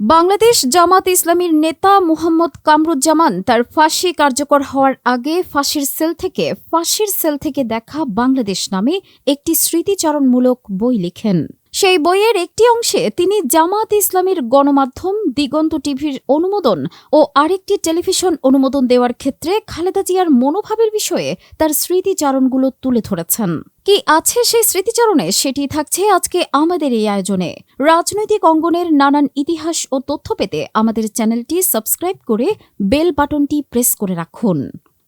বাংলাদেশ জামাত ইসলামীর নেতা মুহাম্মদ কামরুজ্জামান তার ফাঁসি কার্যকর হওয়ার আগে ফাঁসির সেল থেকে, ফাঁসির সেল থেকে দেখা বাংলাদেশ নামে একটি স্মৃতিচারণমূলক বই লিখেন। সেই বইয়ের একটি অংশে তিনি জামাত ইসলামীর গণমাধ্যম, দিগন্ত টিভির অনুমোদন ও আরেকটি টেলিভিশন অনুমোদন দেওয়ার ক্ষেত্রে খালেদা জিয়ার মনোভাবের বিষয়ে তার স্মৃতিচারণগুলো তুলে ধরেছেন। কি আছে সেই স্মৃতিচারণে? সেটি থাকছে আজকে আমাদের এই আয়োজনে। রাজনৈতিক অঙ্গনের নানান ইতিহাস ও তথ্য পেতে আমাদের চ্যানেলটি সাবস্ক্রাইব করে বেল বাটনটি প্রেস করে রাখুন।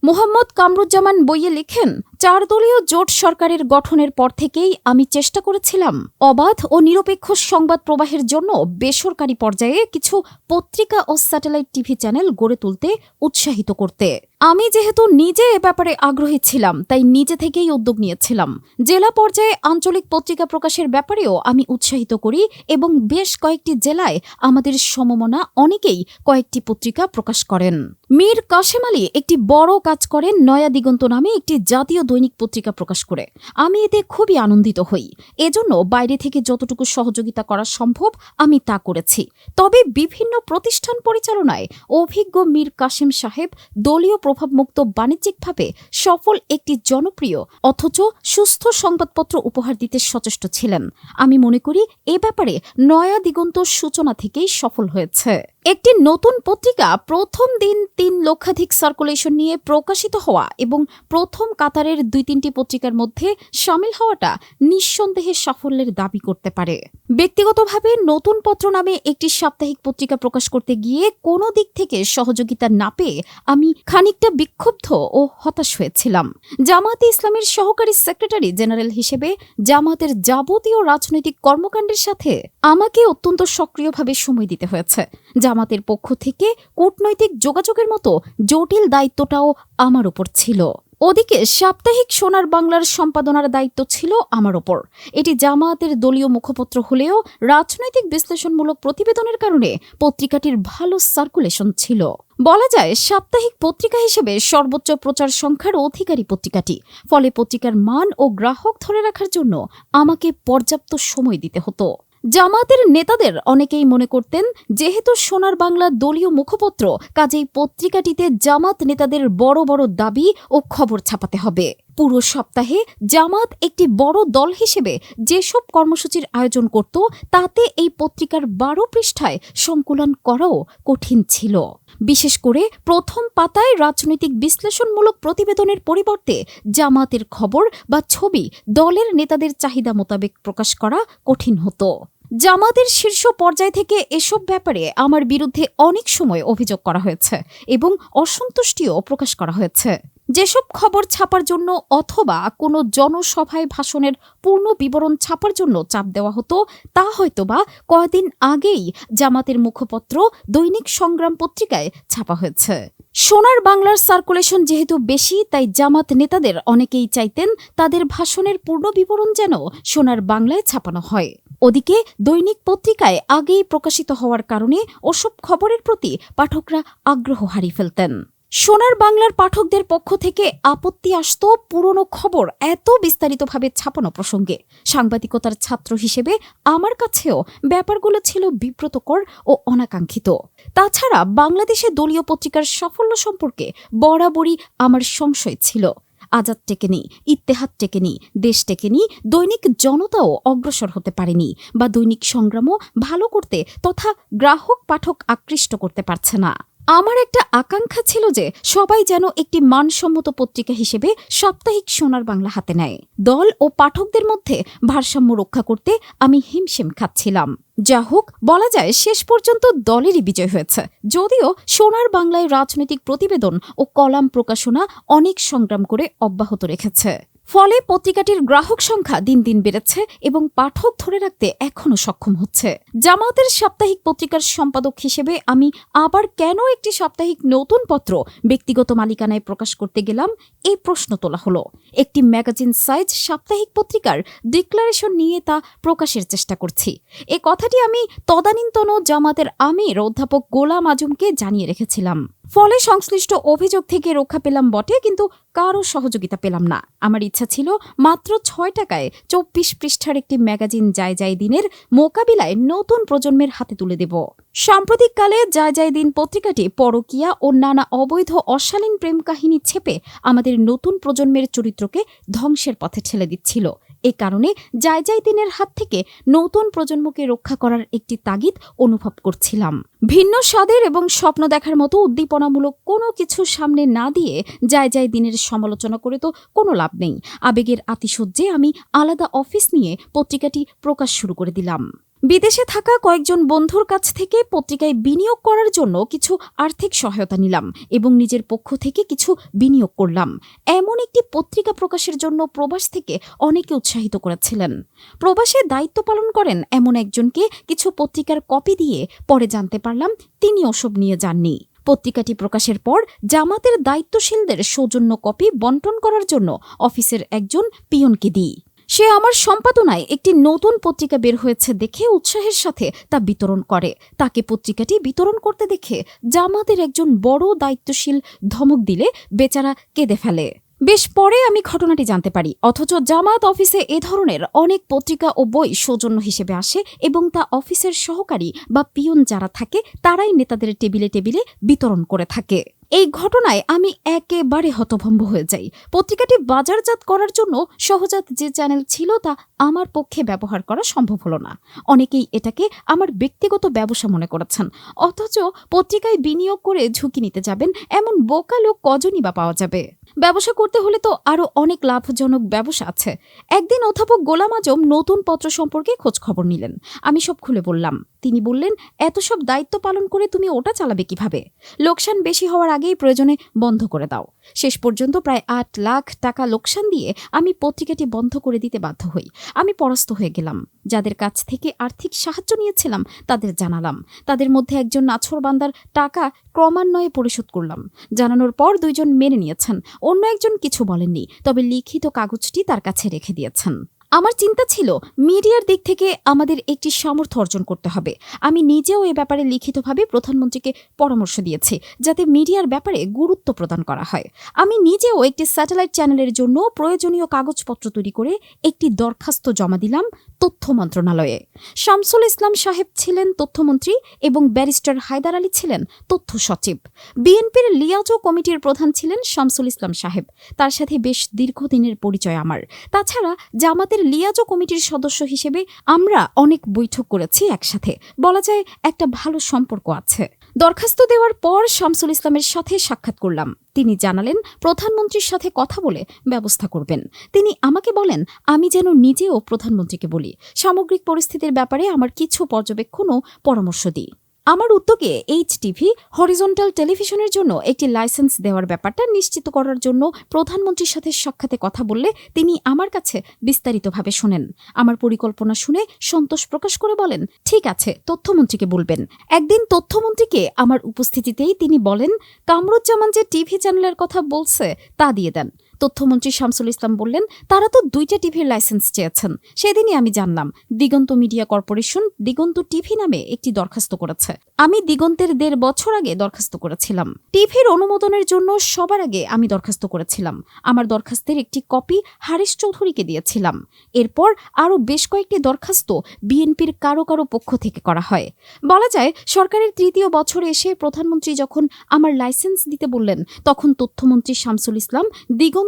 মোহাম্মদ কামরুজ্জামান বইয়ে লিখেন চার দলীয় জোট সরকারের গঠনের পর থেকেই আমি চেষ্টা করেছিলাম অবাধ ও নিরপেক্ষ সংবাদ প্রবাহের জন্য বেসরকারি পর্যায়ে কিছু পত্রিকা ও স্যাটেলাইট টিভি চ্যানেল গড়ে তুলতে উৎসাহিত করতে। আমি যেহেতু নিজে এ ব্যাপারে আগ্রহী ছিলাম, তাই নিজে থেকেই উদ্যোগ নিয়েছিলাম। জেলা পর্যায়ে আঞ্চলিক পত্রিকা প্রকাশের ব্যাপারেও আমি উৎসাহিত করি এবং বেশ কয়েকটি জেলায় আমাদের সমমনা অনেকেই কয়েকটি পত্রিকা প্রকাশ করেন। মীর কাশেম আলী একটি বড় কাজ করেন নয়া দিগন্ত নামে একটি জাতীয় দৈনিক পত্রিকা প্রকাশ করে। আমি এতে খুবই আনন্দিত হই। এজন্য বাইরে থেকে যতটুকু সহযোগিতা করা সম্ভব, আমি তা করেছি। তবে বিভিন্ন প্রতিষ্ঠান পরিচালনায় অভিজ্ঞ মীর কাশেম সাহেব দলীয় প্রভাবমুক্ত বাণিজ্যিকভাবে সফল একটি জনপ্রিয় অথচ সুস্থ সংবাদপত্র উপহার দিতে সচেষ্ট ছিলেন। আমি মনে করি, এ ব্যাপারে নয়া দিগন্ত সূচনা থেকেই সফল হয়েছে। একটি নতুন পত্রিকা প্রথম দিন তিন লক্ষাধিক সার্কুলেশন নিয়ে প্রকাশিত হওয়া এবং প্রথম কাতারের দুই তিনটি পত্রিকার মধ্যে সামিল হওয়াটা নিঃসন্দেহে সাফল্যের দাবি করতে পারে। ব্যক্তিগতভাবে নতুন পত্র নামে একটি সাপ্তাহিক পত্রিকা প্রকাশ করতে গিয়ে কোনো দিক থেকে সহযোগিতা না পেয়ে আমি খানিকটা বিক্ষুব্ধ ও হতাশ হয়েছিলাম। জামাতে ইসলামের সহকারী সেক্রেটারি জেনারেল হিসেবে জামাতের যাবতীয় রাজনৈতিক কর্মকাণ্ডের সাথে আমাকে অত্যন্ত সক্রিয়ভাবে সময় দিতে হয়েছে জামাতের পক্ষ থেকে কূটনৈতিক যোগাযোগের মতো জটিল দায়িত্বটাও আমার ওপর ছিল। ওদিকে সাপ্তাহিক সোনার বাংলার সম্পাদনার দায়িত্ব ছিল আমার ওপর এটি জামায়াতের দলীয় মুখপত্র হলেও রাজনৈতিক বিশ্লেষণমূলক প্রতিবেদনের কারণে পত্রিকাটির ভালো সার্কুলেশন ছিল। বলা যায়, সাপ্তাহিক পত্রিকা হিসেবে সর্বোচ্চ প্রচার সংখ্যার অধিকারী পত্রিকাটি। ফলে পত্রিকার মান ও গ্রাহক ধরে রাখার জন্য আমাকে পর্যাপ্ত সময় দিতে হতো। জামাতের নেতাদের অনেকেই মনে করতেন, যেহেতু সোনার বাংলা দলীয় মুখপত্র, কাজেই পত্রিকাটিতে জামাত নেতাদের বড় বড় দাবি ও খবর ছাপাতে হবে। পুরো সপ্তাহে জামাত একটি বড় দল হিসেবে যেসব কর্মসূচির আয়োজন করত, তাতে এই পত্রিকার বারো পৃষ্ঠায় সংকুলন করাও কঠিন ছিল। বিশেষ করে প্রথম পাতায় রাজনৈতিক বিশ্লেষণমূলক প্রতিবেদনের পরিবর্তে জামাতের খবর বা ছবি দলের নেতাদের চাহিদা মোতাবেক প্রকাশ করা কঠিন হতো। জামাতের শীর্ষ পর্যায় থেকে এসব ব্যাপারে আমার বিরুদ্ধে অনেক সময় অভিযোগ করা হয়েছে এবং অসন্তুষ্টিও প্রকাশ করা হয়েছে। যেসব খবর ছাপার জন্য অথবা কোনো জনসভায় ভাষণের পূর্ণ বিবরণ ছাপার জন্য চাপ দেওয়া হতো, তা হয়তোবা কয়েকদিন আগেই জামাতের মুখপত্র দৈনিক সংগ্রাম পত্রিকায় ছাপা হয়েছে। সোনার বাংলার সার্কুলেশন যেহেতু বেশি, তাই জামাত নেতাদের অনেকেই চাইতেন তাদের ভাষণের পূর্ণ বিবরণ যেন সোনার বাংলায় ছাপানো হয়। ওদিকে দৈনিক পত্রিকায় আগেই প্রকাশিত হওয়ার কারণে ওসব খবরের প্রতি পাঠকরা আগ্রহ হারিয়ে ফেলতেন। সোনার বাংলার পাঠকদের পক্ষ থেকে আপত্তি আসত পুরনো খবর এত বিস্তারিতভাবে ছাপানো প্রসঙ্গে। সাংবাদিকতার ছাত্র হিসেবে আমার কাছেও ব্যাপারগুলো ছিল বিব্রতকর ও অনাকাঙ্ক্ষিত। তাছাড়া বাংলাদেশে দলীয় পত্রিকার সাফল্য সম্পর্কে বরাবরই আমার সংশয় ছিল। আজাদ টেকেনি ইত্তেহাদ টেকেনি দেশ টেকেনি দৈনিক জনতাও অগ্রসর হতে পারেনি বা দৈনিক সংগ্রামও ভালো করতে তথা গ্রাহক পাঠক আকৃষ্ট করতে পারছে না। আমার একটা আকাঙ্ক্ষা ছিল যে সবাই যেন একটি মানসম্মত পত্রিকা হিসেবে সাপ্তাহিক সোনার বাংলা হাতে নেয়। দল ও পাঠকদের মধ্যে ভারসাম্য রক্ষা করতে আমি হিমশিম খাচ্ছিলাম। যা হোক, বলা যায় শেষ পর্যন্ত দলেরই বিজয় হয়েছে। যদিও সোনার বাংলায় রাজনৈতিক প্রতিবেদন ও কলাম প্রকাশনা অনেক সংগ্রাম করে অব্যাহত রেখেছে। ফলে পত্রিকাটির গ্রাহক সংখ্যা দিন দিন বেড়েছে এবং পাঠক ধরে রাখতে এখনও সক্ষম হচ্ছে। জামাতের সাপ্তাহিক পত্রিকার সম্পাদক হিসেবে আমি আবার কেন একটি সাপ্তাহিক নতুন পত্র ব্যক্তিগত মালিকানায় প্রকাশ করতে গেলাম, এই প্রশ্ন তোলা হলো। একটি ম্যাগাজিন সাইজ সাপ্তাহিক পত্রিকার ডিক্লারেশন নিয়ে তা প্রকাশের চেষ্টা করছি। এ কথাটি আমি তদানীন্তন জামাতের আমির অধ্যাপক গোলাম আজমকে জানিয়ে রেখেছিলাম। ফলে সংশ্লিষ্ট অভিযোগ থেকে রক্ষা পেলাম বটে, কিন্তু কারও সহযোগিতা পেলাম না। আমার ইচ্ছা ছিল মাত্র ছয় টাকায় চব্বিশ পৃষ্ঠার একটি ম্যাগাজিন যায় যায় দিনের মোকাবিলায় নতুন প্রজন্মের হাতে তুলে দেব। সাম্প্রতিককালে যায় যায় দিন পত্রিকাটি পরকীয়া ও নানা অবৈধ অশালীন প্রেম কাহিনী ছেপে আমাদের নতুন প্রজন্মের চরিত্রকে ধ্বংসের পথে ঠেলে দিচ্ছিল। এ কারণে যায় যায় দিনের হাত থেকে নতুন প্রজন্মকে রক্ষা করার একটি তাগিদ অনুভব করছিলাম। ভিন্ন স্বাদের এবং স্বপ্ন দেখার মতো উদ্দীপনামূলক কোনো কিছু সামনে না দিয়ে যায় যায় দিনের সমালোচনা করে তো কোনো লাভ নেই। আবেগের আতিশয্যে আমি আলাদা অফিস নিয়ে পত্রিকাটি প্রকাশ শুরু করে দিলাম। বিদেশে থাকা কয়েকজন বন্ধুর কাছ থেকে পত্রিকায় বিনিয়োগ করার জন্য কিছু আর্থিক সহায়তা নিলাম এবং নিজের পক্ষ থেকে কিছু বিনিয়োগ করলাম। এমন একটি পত্রিকা প্রকাশের জন্য প্রবাস থেকে অনেকে উৎসাহিত করেছিলেন। প্রবাসে দায়িত্ব পালন করেন এমন একজনকে কিছু পত্রিকার কপি দিয়ে পরে জানতে পারলাম তিনি ওসব নিয়ে যাননি। পত্রিকাটি প্রকাশের পর জামাতের দায়িত্বশীলদের সৌজন্য কপি বন্টন করার জন্য অফিসের একজন পিয়নকে দিই। সে আমার সম্পাদনায় একটি নতুন পত্রিকা বের হয়েছে দেখে উৎসাহের সাথে তা বিতরণ করে। তাকে পত্রিকাটি বিতরণ করতে দেখে জামাতের একজন বড় দায়িত্বশীল ধমক দিলে বেচারা কেঁদে ফেলে। বেশ পরে আমি ঘটনাটি জানতে পারি, অথচ জামাত অফিসে এ ধরনের অনেক পত্রিকা ও বই সৌজন্য হিসেবে আসে এবং তা অফিসের সহকারী বা পিয়ন যারা থাকে, তারাই নেতাদের টেবিলে টেবিলে বিতরণ করে থাকে। এই ঘটনায় আমি একেবারে হতভম্ব হয়ে যাই। পত্রিকাটি বাজারজাত করার জন্য সহজাত যে চ্যানেল ছিল তা আমার পক্ষে ব্যবহার করা সম্ভব হলো না। অনেকেই এটাকে আমার ব্যক্তিগত ব্যবসা মনে করেছেন অথচ পত্রিকায় বিনিয়োগ করে ঝুঁকি নিতে যাবেন এমন বোকা লোক কজনই বা পাওয়া যাবে? ব্যবসা করতে হলে তো আরও অনেক লাভজনক ব্যবসা আছে। একদিন অধ্যাপক গোলাম আজম নতুন পত্র সম্পর্কে খোঁজ খবর নিলেন। আমি সব খুলে বললাম তিনি বললেন, এত সব দায়িত্ব পালন করে তুমি ওটা চালাবে কীভাবে? লোকসান বেশি হওয়ার আগেই প্রয়োজনে বন্ধ করে দাও। শেষ পর্যন্ত প্রায় আট লাখ টাকা লোকসান দিয়ে আমি পত্রিকাটি বন্ধ করে দিতে বাধ্য হই। আমি পরাস্ত হয়ে গেলাম। যাদের কাছ থেকে আর্থিক সাহায্য নিয়েছিলাম, তাদের জানালাম। তাদের মধ্যে একজন নাছরবান্দার টাকা ক্রমান্বয়ে পরিশোধ করলাম। জানানোর পর দুইজন মেনে নিয়েছেন, অন্য একজন কিছু বলেননি, তবে লিখিত কাগজটি তার কাছে রেখে দিয়েছেন। আমার চিন্তা ছিল, মিডিয়ার দিক থেকে আমাদের একটি সামর্থ্য অর্জন করতে হবে। আমি নিজেও এ ব্যাপারে লিখিতভাবে প্রধানমন্ত্রীকে পরামর্শ দিয়েছি, যাতে মিডিয়ার ব্যাপারে গুরুত্ব প্রদান করা হয়। আমি নিজেও একটি স্যাটেলাইট চ্যানেলের জন্য প্রয়োজনীয় কাগজপত্র তৈরি করে একটি দরখাস্ত জমা দিলাম তথ্য মন্ত্রণালয়ে। শামসুল ইসলাম সাহেব ছিলেন তথ্যমন্ত্রী এবং ব্যারিস্টার হায়দার আলী ছিলেন তথ্য সচিব। বিএনপির লিয়াজো কমিটির প্রধান ছিলেন শামসুল ইসলাম সাহেব। তার সাথে বেশ দীর্ঘদিনের পরিচয় আমার। তাছাড়া জামাতের লিয়াজো কমিটির সদস্য হিসেবে আমরা অনেক বৈঠক করেছি একসাথে। বলা যায় একটা ভালো সম্পর্ক আছে। দরখাস্ত দেওয়ার পর শামসুল ইসলামের সাথে সাক্ষাৎ করলাম। তিনি জানালেন, প্রধানমন্ত্রীর সাথে কথা বলে ব্যবস্থা করবেন। তিনি আমাকে বলেন, আমি যেন নিজেও প্রধানমন্ত্রীকে বলি। সামগ্রিক পরিস্থিতির ব্যাপারে আমার কিছু পর্যবেক্ষণ ও পরামর্শ দিই। আমার উদ্যোগে এইচ টিভি হরিজন্টাল টেলিভিশনের জন্য একটি লাইসেন্স দেওয়ার ব্যাপারটা নিশ্চিত করার জন্য প্রধানমন্ত্রীর সাথে সাক্ষাতে কথা বললে তিনি আমার কাছে বিস্তারিতভাবে শোনেন। আমার পরিকল্পনা শুনে সন্তোষ প্রকাশ করে বলেন, ঠিক আছে, তথ্যমন্ত্রীকে বলবেন। একদিন তথ্যমন্ত্রীকে আমার উপস্থিতিতেই তিনি বলেন, কামরুজ্জামান যে টিভি চ্যানেলের কথা বলছে তা দিয়ে দেন। তথ্যমন্ত্রী শামসুল ইসলাম বললেন, তারা তো দুইটা টিভির লাইসেন্স চেয়েছেন। সেদিনই আমি জানলাম, Diganta media corporation Diganta TV নামে একটি দরখাস্ত করেছে। আমি দিগন্তের দেড় বছর আগে দরখাস্ত করেছিলাম। টিভির অনুমোদনের জন্য সবার আগে আমি দরখাস্ত করেছিলাম। আমার দরখাস্তের একটি কপি হারিশ চৌধুরীকে দিয়েছিলাম। এরপর আরও বেশ কয়েকটি দরখাস্ত বিএনপির কারও কারও পক্ষ থেকে করা হয়। বলা যায়, সরকারের তৃতীয় বছরে এসে প্রধানমন্ত্রী যখন আমার লাইসেন্স দিতে বললেন, তখন তথ্যমন্ত্রী শামসুল ইসলাম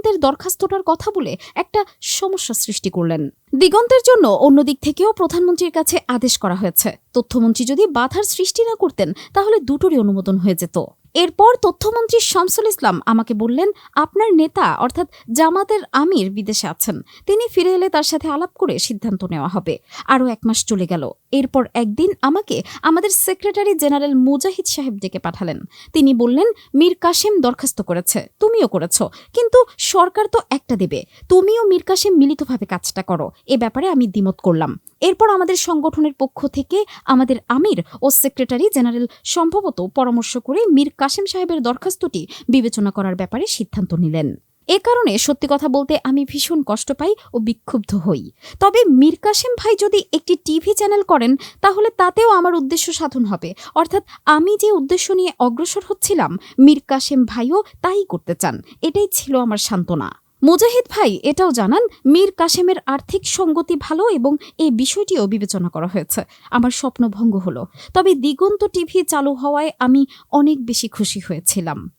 দিগন্তের দরখাস্তটার কথা বলে একটা সমস্যা সৃষ্টি করলেন। দিগন্তের জন্য অন্য দিক থেকেও প্রধানমন্ত্রীর কাছে আদেশ করা হয়েছে। তথ্যমন্ত্রী যদি বাধার সৃষ্টি না করতেন, তাহলে দুটোরই অনুমোদন হয়ে যেত। এরপর তথ্যমন্ত্রী শামসুল ইসলাম আমাকে বললেন, আপনার নেতা, অর্থাৎ জামাতের আমির বিদেশে আছেন। তিনি ফিরে এলে তার সাথে আলাপ করে সিদ্ধান্ত নেওয়া হবে। আরও এক মাস চলে গেল। এরপর একদিন আমাকে আমাদের সেক্রেটারি জেনারেল মুজাহিদ সাহেব ডেকে পাঠালেন। তিনি বললেন, মীর কাসেম দরখাস্ত করেছে, তুমিও করেছ। কিন্তু সরকার তো একটা দেবে। তুমিও মীর কাসেম মিলিতভাবে কাজটা করো। এ ব্যাপারে আমি দ্বিমত করলাম। এরপর আমাদের সংগঠনের পক্ষ থেকে আমাদের আমির ও সেক্রেটারি জেনারেল সম্ভবত পরামর্শ করে মীর কাসেম সাহেবের দরখাস্তটি বিবেচনা করার ব্যাপারে সিদ্ধান্ত নিলেন। এ কারণে সত্যি কথা বলতে আমি ভীষণ কষ্ট পাই ও বিক্ষুব্ধ হই। তবে মীর কাসেম ভাই যদি একটি টিভি চ্যানেল করেন, তাহলে তাতেও আমার উদ্দেশ্য সাধন হবে। অর্থাৎ আমি যে উদ্দেশ্য নিয়ে অগ্রসর হচ্ছিলাম, মীর কাসেম ভাইও তাই করতে চান। এটাই ছিল আমার সান্ত্বনা। মুজাহিদ ভাই, এটাও জানান, মীর কাশেমের আর্থিক সঙ্গতি ভালো এবং এই বিষয়টিও বিবেচনা করা হয়েছে। আমার স্বপ্ন ভঙ্গ হলো। তবে দিগন্ত টিভি চালু হওয়ায় আমি অনেক বেশি খুশি হয়েছিলাম।